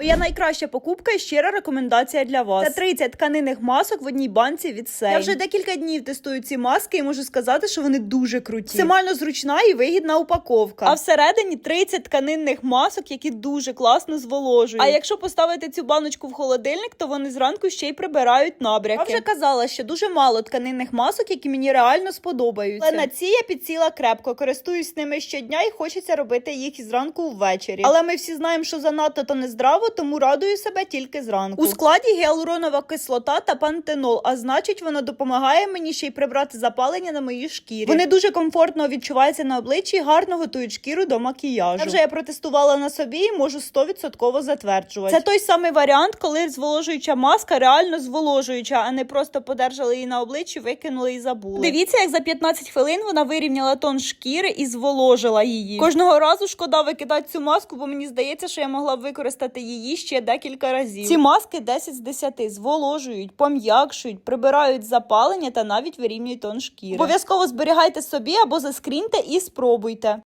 Моя найкраща покупка і щира рекомендація для вас. Це 30 тканинних масок в одній банці від Сейн. Я вже декілька днів тестую ці маски і можу сказати, що вони дуже круті. Максимально зручна і вигідна упаковка. А всередині 30 тканинних масок, які дуже класно зволожують. А якщо поставити цю баночку в холодильник, то вони зранку ще й прибирають набряки. Я вже казала, що дуже мало тканинних масок, які мені реально сподобаються. Але на ці я підсіла крепко, користуюсь ними щодня і хочеться робити їх і зранку ввечері. Але ми всі знаємо, що занадто то нездраво, тому радую себе тільки зранку. У складі гіалуронова кислота та пантенол, а значить, воно допомагає мені ще й прибрати запалення на моїй шкірі. Вони дуже комфортно відчуваються на обличчі, і гарно готують шкіру до макіяжу. Вже я протестувала на собі і можу 100% затверджувати. Це той самий варіант, коли зволожуюча маска реально зволожуюча, а не просто подержали її на обличчі, викинули і забули. Дивіться, як за 15 хвилин вона вирівняла тон шкіри і зволожила її. Кожного разу шкода викидати цю маску, бо мені здається, що я могла б використати її ще декілька разів. Ці маски 10 з 10 зволожують, пом'якшують, прибирають запалення та навіть вирівнюють тон шкіри. Обов'язково зберігайте собі або заскріньте і спробуйте.